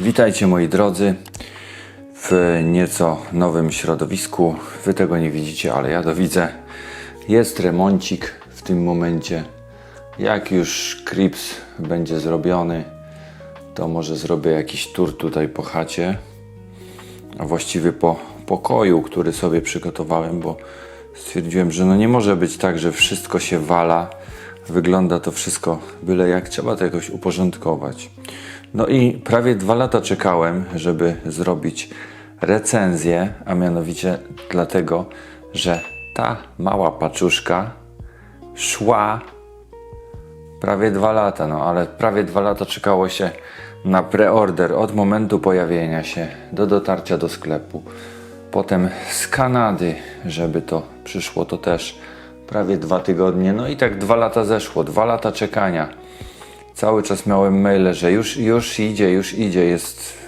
Witajcie moi drodzy w nieco nowym środowisku. Wy tego nie widzicie, ale ja to widzę. Jest remoncik w tym momencie. Jak już Krips będzie zrobiony, to może zrobię jakiś tur tutaj po chacie, a właściwie po pokoju, który sobie przygotowałem, bo stwierdziłem, że no nie może być tak, że wszystko się wala. Wygląda to wszystko byle jak, trzeba to jakoś uporządkować. No i prawie dwa lata czekałem, żeby zrobić recenzję, a mianowicie dlatego, że ta mała paczuszka szła prawie dwa lata, no ale prawie dwa lata czekało się na preorder od momentu pojawienia się do dotarcia do sklepu. Potem z Kanady, żeby to przyszło, to też prawie dwa tygodnie. No i tak dwa lata zeszło, dwa lata czekania. Cały czas miałem maile, że już, już idzie, już idzie, jest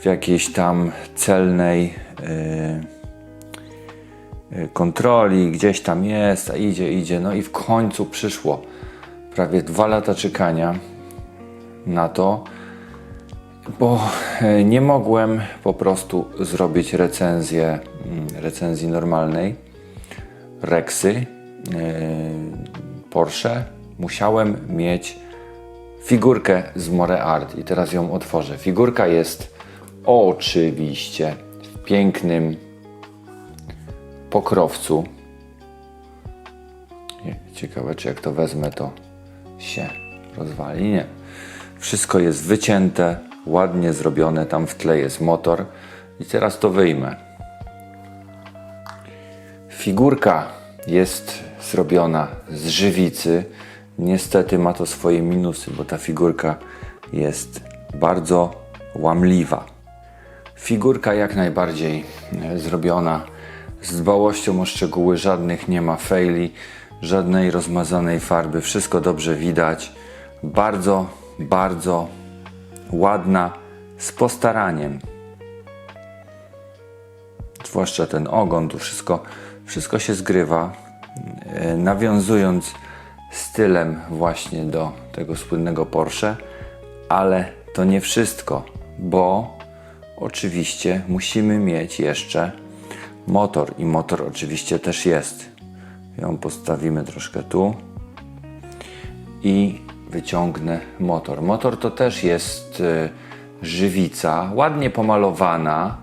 w jakiejś tam celnej yy, kontroli, gdzieś tam jest, a idzie, idzie. No i w końcu przyszło prawie dwa lata czekania na to, bo e, nie mogłem po prostu zrobić recenzję, mm, recenzji normalnej Rexy yy, Porsche. Musiałem mieć figurkę z More Art i teraz ją otworzę. Figurka jest oczywiście w pięknym pokrowcu. Ciekawe, czy jak to wezmę, to się rozwali. Nie. Wszystko jest wycięte, ładnie zrobione. Tam w tle jest motor. I teraz to wyjmę. Figurka jest zrobiona z żywicy. Niestety ma to swoje minusy, bo ta figurka jest bardzo łamliwa. Figurka jak najbardziej e, zrobiona z dbałością o szczegóły, żadnych nie ma faili, żadnej rozmazanej farby, wszystko dobrze widać. Bardzo, bardzo ładna, z postaraniem. Zwłaszcza ten ogon, tu wszystko, wszystko się zgrywa, e, nawiązując stylem właśnie do tego słynnego Porsche, ale to nie wszystko, bo oczywiście musimy mieć jeszcze motor i motor oczywiście też jest. Ją postawimy troszkę tu i wyciągnę motor. Motor to też jest y, żywica, ładnie pomalowana.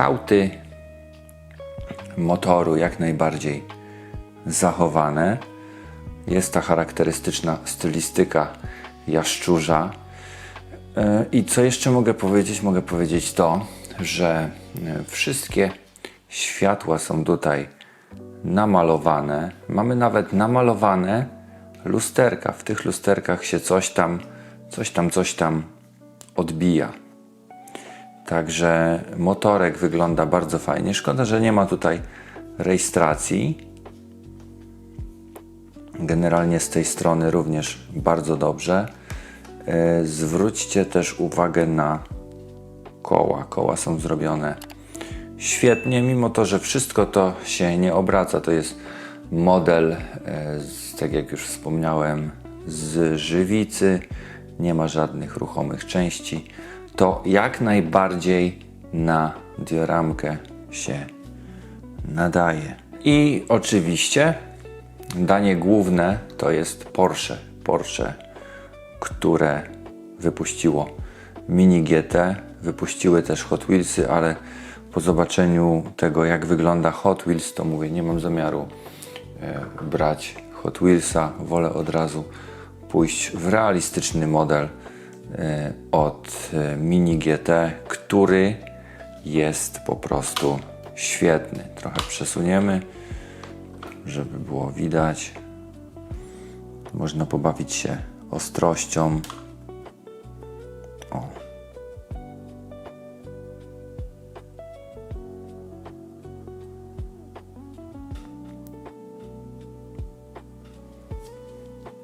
Kształty motoru jak najbardziej zachowane. Jest ta charakterystyczna stylistyka jaszczurza. E, I co jeszcze mogę powiedzieć? Mogę powiedzieć to, że e, wszystkie światła są tutaj namalowane. Mamy nawet namalowane lusterka. W tych lusterkach się coś tam, coś tam, coś tam odbija. Także motorek wygląda bardzo fajnie. Szkoda, że nie ma tutaj rejestracji. Generalnie z tej strony również bardzo dobrze. E, Zwróćcie też uwagę na koła. Koła są zrobione świetnie, mimo to, że wszystko to się nie obraca. To jest model, e, tak jak już wspomniałem, z żywicy. Nie ma żadnych ruchomych części. To jak najbardziej na dioramkę się nadaje. I oczywiście danie główne to jest Porsche. Porsche, które wypuściło Mini GT, wypuściły też Hot Wheelsy, ale po zobaczeniu tego, jak wygląda Hot Wheels, to mówię, nie mam zamiaru e, brać Hot Wheelsa. Wolę od razu pójść w realistyczny model od e, Mini GT, który jest po prostu świetny. Trochę przesuniemy, żeby było widać. Można pobawić się ostrością. O.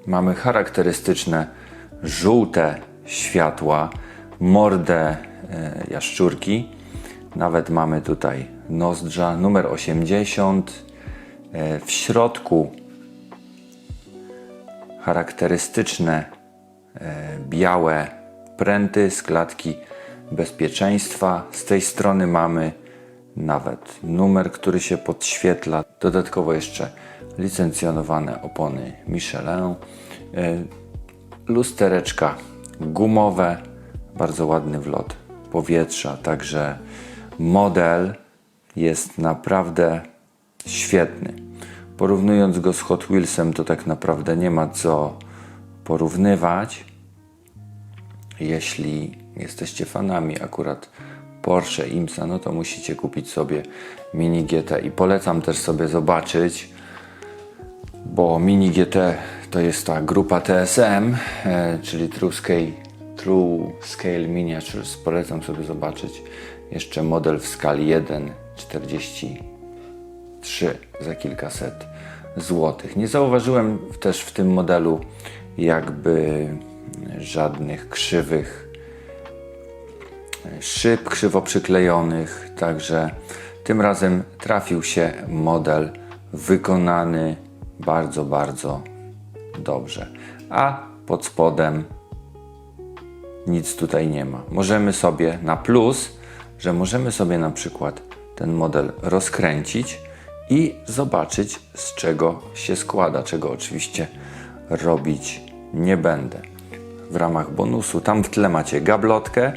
Mamy charakterystyczne żółte światła, mordę e, jaszczurki. Nawet mamy tutaj nozdrza numer 80. E, w środku charakterystyczne e, białe pręty z klatki bezpieczeństwa. Z tej strony mamy nawet numer, który się podświetla. Dodatkowo jeszcze licencjonowane opony Michelin. Lustereczka gumowe, bardzo ładny wlot powietrza, także model jest naprawdę świetny. Porównując go z Hot Wheelsem, to tak naprawdę nie ma co porównywać. Jeśli jesteście fanami akurat Porsche Imsa, no to musicie kupić sobie Mini GT i polecam też sobie zobaczyć, bo Mini GT to jest ta grupa TSM, e, czyli True Scale, True Scale Miniatures. Polecam sobie zobaczyć jeszcze model w skali 1,43 za kilkaset złotych. Nie zauważyłem też w tym modelu jakby żadnych krzywych szyb krzywo przyklejonych, także tym razem trafił się model wykonany bardzo, bardzo dobrze. A pod spodem nic tutaj nie ma. Możemy sobie na plus, że możemy sobie na przykład ten model rozkręcić i zobaczyć z czego się składa, czego oczywiście robić nie będę. W ramach bonusu tam w tle macie gablotkę.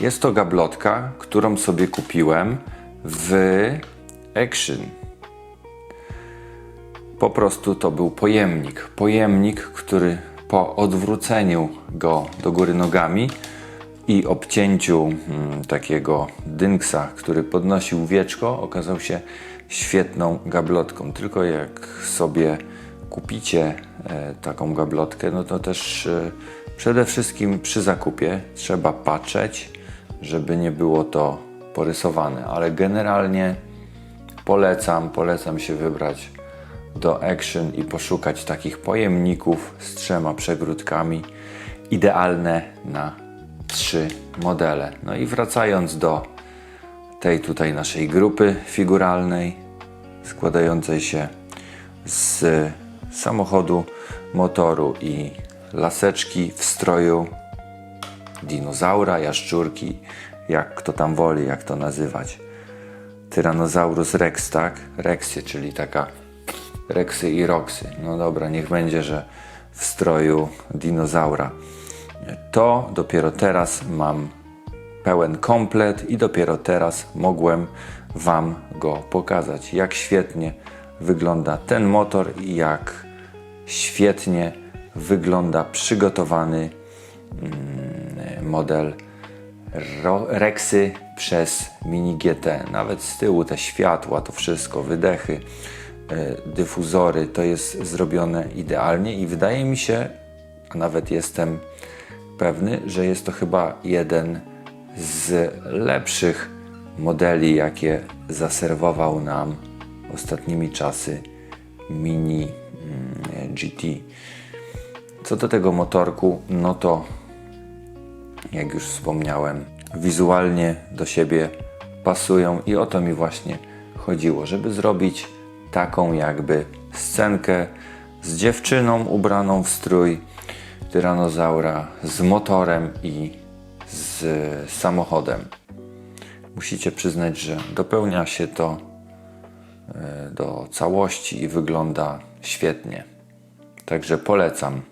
Jest to gablotka, którą sobie kupiłem w Action. Po prostu to był pojemnik. Pojemnik, który po odwróceniu go do góry nogami i obcięciu mm, takiego dynksa, który podnosił wieczko, okazał się świetną gablotką. Tylko jak sobie kupicie e, taką gablotkę, no to też e, przede wszystkim przy zakupie trzeba patrzeć, żeby nie było to porysowane, ale generalnie polecam, polecam się wybrać do Action i poszukać takich pojemników z trzema przegródkami, idealne na trzy modele. No i wracając do tej tutaj naszej grupy figuralnej, składającej się z samochodu, motoru i laseczki w stroju dinozaura, jaszczurki, jak kto tam woli, jak to nazywać. Tyrannosaurus rex, tak? Rexie, czyli taka Rexy i Roxy. No dobra, niech będzie, że w stroju dinozaura. To dopiero teraz mam pełen komplet i dopiero teraz mogłem Wam go pokazać. Jak świetnie wygląda ten motor i jak świetnie wygląda przygotowany mm, model Rexy przez Mini GT. Nawet z tyłu te światła, to wszystko, wydechy, dyfuzory, to jest zrobione idealnie i wydaje mi się, a nawet jestem pewny, że jest to chyba jeden z lepszych modeli, jakie zaserwował nam ostatnimi czasy Mini mm, GT. Co do tego motorku, no to jak już wspomniałem, wizualnie do siebie pasują i o to mi właśnie chodziło, żeby zrobić taką jakby scenkę z dziewczyną ubraną w strój tyranozaura, z motorem i z samochodem. Musicie przyznać, że dopełnia się to e, do całości i wygląda świetnie. Także polecam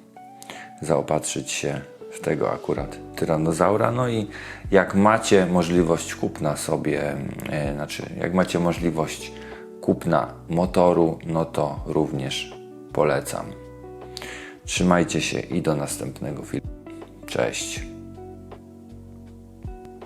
zaopatrzyć się w tego akurat tyranozaura. No i jak macie możliwość kupna sobie, e, znaczy jak macie możliwość kupna motoru, no to również polecam. Trzymajcie się i do następnego filmu. Cześć.